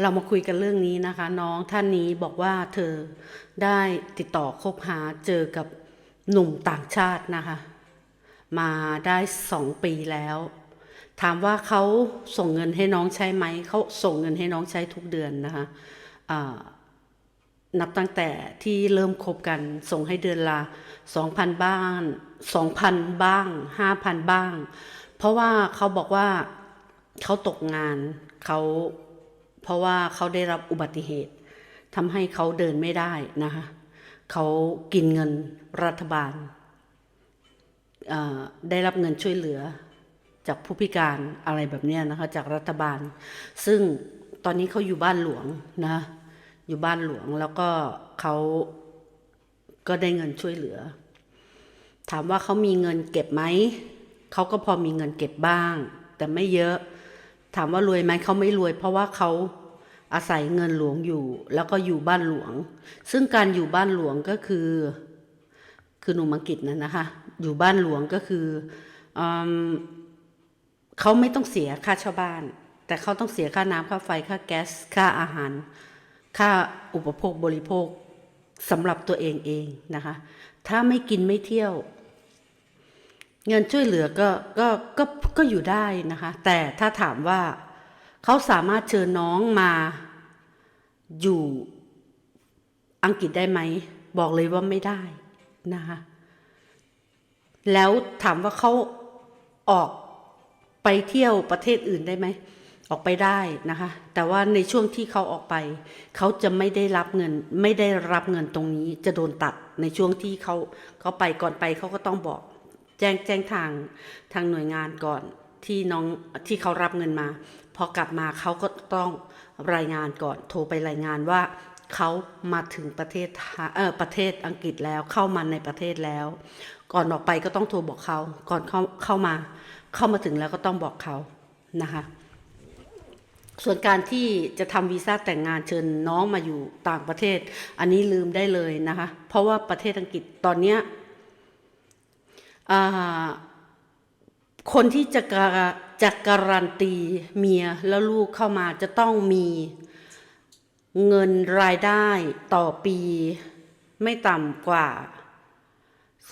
เรามาคุยกันเรื่องนี้นะคะ น้องท่านนี้บอกว่าเธอได้ติดต่อคบหาเจอกับหนุ่มต่างชาตินะคะ มาได้สองปีแล้ว ถามว่าเขาส่งเงินให้น้องใช้ไหมเขาส่งเงินให้น้องใช้ทุกเดือนนะคะนับตั้งแต่ที่เริ่มคบกันส่งให้เดือนละสองพันบ้างสองพันบ้างห้าพันบ้าง เพราะว่าเขาบอกว่าเขาตกงานเขา เพราะว่าเขาได้รับอุบัติเหตุทำให้เขาเดินไม่ได้นะคะเขากินเงินรัฐบาล ได้รับเงินช่วยเหลือจากผู้พิการอะไรแบบนี้นะคะจากรัฐบาล ซึ่งตอนนี้เขาอยู่บ้านหลวงนะอยู่บ้านหลวงแล้วก็เขาก็ได้เงินช่วยเหลือ ถามว่าเขามีเงินเก็บไหมเขาก็พอมีเงินเก็บบ้าง แต่ไม่เยอะ ถามว่ารวยไหมเขาไม่รวย เพราะว่าเขาอาศัยเงินหลวงอยู่ แล้วก็อยู่บ้านหลวง ซึ่งการอยู่บ้านหลวงก็คือ คือหนุ่มอังกฤษนะนะคะ อยู่บ้านหลวงก็คืออเขาไม่ต้องเสียค่าเช่าบ้าน แต่เขาต้องเสียค่าน้ำค่าไฟค่าแก๊สค่าอาหาร ค่าอุปโภคบริโภคสำหรับตัวเองเองนะคะ ถ้าไม่กินไม่เที่ยว เงินช่วยเหลือก็ก็ก็ก็อยู่ได้นะคะ แต่ถ้าถามว่าเขาสามารถเชิญน้องมาอยู่อังกฤษได้ไหม บอกเลยว่าไม่ได้นะคะแล้วถามว่าเขาออกไปเที่ยวประเทศอื่นได้ไหม ออกไปได้นะคะ แต่ว่าในช่วงที่เขาออกไป เขาจะไม่ได้รับเงิน ไม่ได้รับเงินตรงนี้ จะโดนตัดในช่วงที่เขาเขาไปก่อนไปเขาก็ต้องบอก แจ้งแจ้งทางทางหน่วยงานก่อนที่น้องที่เขารับเงินมา พอกลับมาเขาก็ต้องรายงานก่อนโทรไปรายงานว่าเขามาถึงประเทศเออประเทศอังกฤษแล้วเข้ามาในประเทศแล้ว ก่อนออกไปก็ต้องโทรบอกเขาก่อนเข้าเข้ามา เข้ามาถึงแล้วก็ต้องบอกเขานะคะส่วนการที่จะทำวีซ่าแต่งงานเชิญน้องมาอยู่ต่างประเทศ อันนี้ลืมได้เลยนะคะ เพราะว่าประเทศอังกฤษตอนเนี้ย คนที่จะการจะการันตีเมียแล้วลูกเข้ามาจะต้องมีเงินรายได้ต่อปี ไม่ต่ำกว่า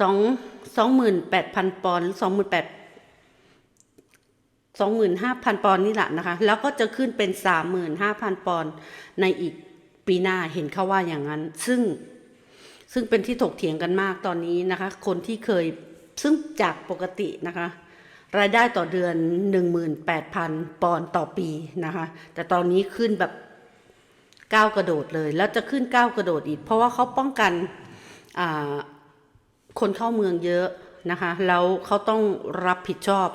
สองสองหมื่นแปดพันปอนด์หรือสองหมื่นแปดสองหมื่นห้าพันปอนด์นี่แหละนะคะ แล้วก็จะขึ้นเป็นสามหมื่นห้าพันปอนด์ในอีกปีหน้าเห็นเขาว่าอย่างนั้น ซึ่งซึ่งเป็นที่ถกเถียงกันมากตอนนี้นะคะ คนที่เคย ซึ่งจากปกตินะคะ รายได้ต่อเดือนหนึ่งหมื่นแปดพันปอนด์ต่อปีนะคะ แต่ตอนนี้ขึ้นแบบก้าวกระโดดเลย แล้วจะขึ้นก้าวกระโดดอีก เพราะว่าเขาป้องกันคนเข้าเมืองเยอะนะคะแล้วเขาต้องรับผิดชอบ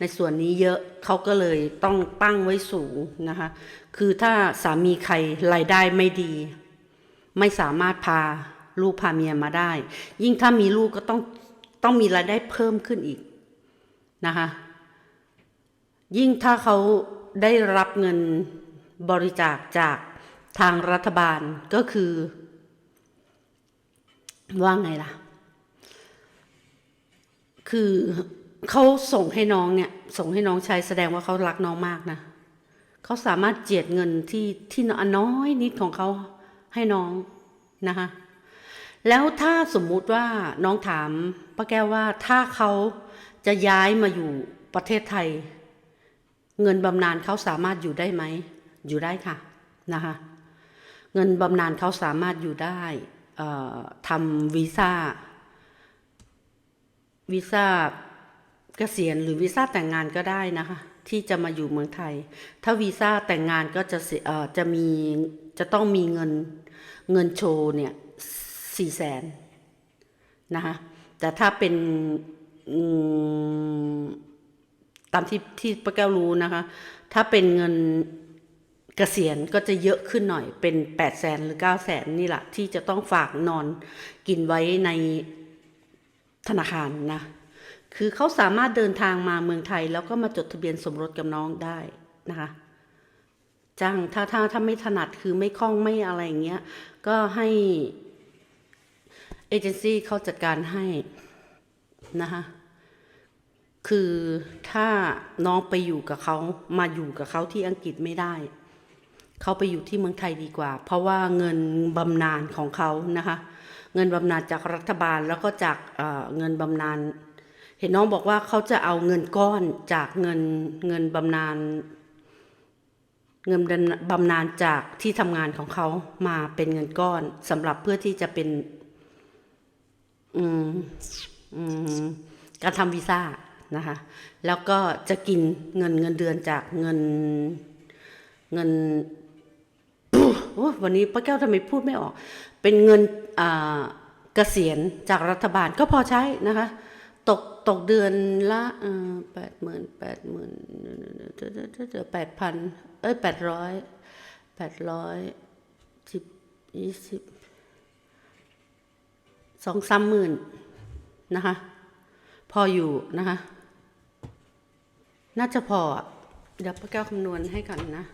ในส่วนนี้เยอะเขาก็เลยต้องตั้งไว้สูงนะคะคือถ้าสามีใครรายได้ไม่ดี ไม่สามารถพาลูกพาเมียมาได้ ยิ่งถ้ามีลูกก็ต้อง ต้องมีรายได้เพิ่มขึ้นอีกนะคะยิ่งถ้าเขาได้รับเงินบริจาคจากทางรัฐบาลก็คือ ว่าไงล่ะ คือเขาส่งให้น้องเนี่ย ส่งให้น้องใช้แสดงว่าเขารักน้องมากนะเขาสามารถเจียดเงินที่ที่น้อยนิดของเขาให้น้องนะคะ แล้วถ้าสมมุติว่าน้องถามป้าแก้วว่าถ้าเขาจะย้ายมาอยู่ประเทศไทย เงินบำนาญเขาสามารถอยู่ได้ไหม อยู่ได้ค่ะนะคะเงินบำนาญเขาสามารถอยู่ได้ทำวีซ่าวีซ่าเกษียณหรือวีซ่าแต่งงานก็ได้นะคะที่จะมาอยู่เมืองไทย ถ้าวีซ่าแต่งงานก็จะเออจะมีจะต้องมีเงินเงินโชว์เนี่ย สี่แสนนะคะแต่ถ้าเป็นตามที่ที่ป้าแก้วรู้นะคะ ถ้าเป็นเงินเกษียณก็จะเยอะขึ้นหน่อยเป็นแปดแสนหรือเก้าแสนนี่แหละที่จะต้องฝากนอนกินไว้ในธนาคารนะ คือเขาสามารถเดินทางมาเมืองไทย แล้วก็มาจดทะเบียนสมรสกับน้องได้นะคะจ้างถ้าถ้าถ้าไม่ถนัดคือไม่คล่องไม่อะไรอย่างเงี้ย ก็ให้ เอเจนซี่เขาจัดการให้นะคะคือถ้าน้องไปอยู่กับเขามาอยู่กับเขาที่อังกฤษไม่ได้ เขาไปอยู่ที่เมืองไทยดีกว่า เพราะว่าเงินบำนาญของเขานะคะ เงินบำนาญจากรัฐบาลแล้วก็จากเเงินบำนาญเห็นน้องบอกว่าเขาจะเอาเงินก้อนจากเงินเงินบำนาญเงินบำนาญจากที่ทำงานของเขามาเป็นเงินก้อนสำหรับเพื่อที่จะเป็น การทำวีซ่านะคะ แล้วก็จะกินเงินเงินเดือนจากเงินเงินโอ้วันนี้ป้าแก้วทำไมพูดไม่ออก เป็นเงินเกษียณจากรัฐบาลก็พอใช้นะคะ ตกตกเดือนละแปดหมื่นแปดหมื่นแปดพันเอ้ยแปดร้อยแปดร้อยสิบยี่สิบ สองสามหมื่นนะคะ พออยู่นะคะ น่าจะพอเดี๋ยวป้าแก้วคำนวณให้ก่อนนะ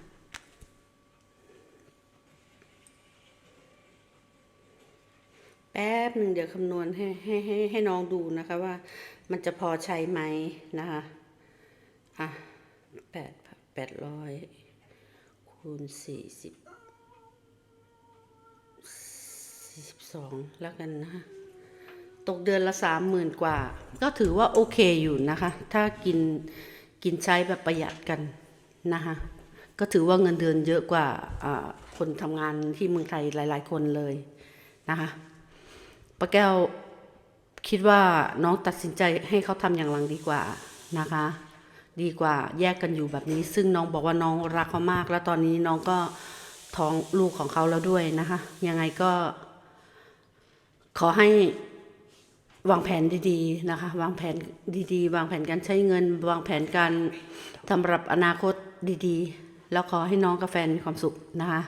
แป๊บหนึ่งเดี๋ยวคำนวณให้ให้ให้ให้น้องดูนะคะว่ามันจะพอใช้ไหมนะคะ อะแปดแปดร้อยคูณสี่สิบสี่สิบสองแล้วกันนะคะ ตกเดือนละสามหมื่นกว่า ก็ถือว่าโอเคอยู่นะคะ ถ้ากินกินใช้แบบประหยัดกันนะคะก็ถือว่าเงินเดือนเยอะกว่าอ่าคนทำงานที่เมืองไทยหลาย ๆ คนเลยนะคะป้าแก้วคิดว่าน้องตัดสินใจให้เขาทำอย่างหลังดีกว่านะคะ ดีกว่าแยกกันอยู่แบบนี้ ซึ่งน้องบอกว่าน้องรักเขามาก แล้วตอนนี้น้องก็ท้องลูกของเขาแล้วด้วยนะคะ ยังไงก็ ขอให้ วางแผนดีๆนะคะ วางแผนดีๆ วางแผนการใช้เงิน วางแผนการสำหรับอนาคตดีๆ แล้วขอให้น้องกับแฟนมีความสุขนะคะ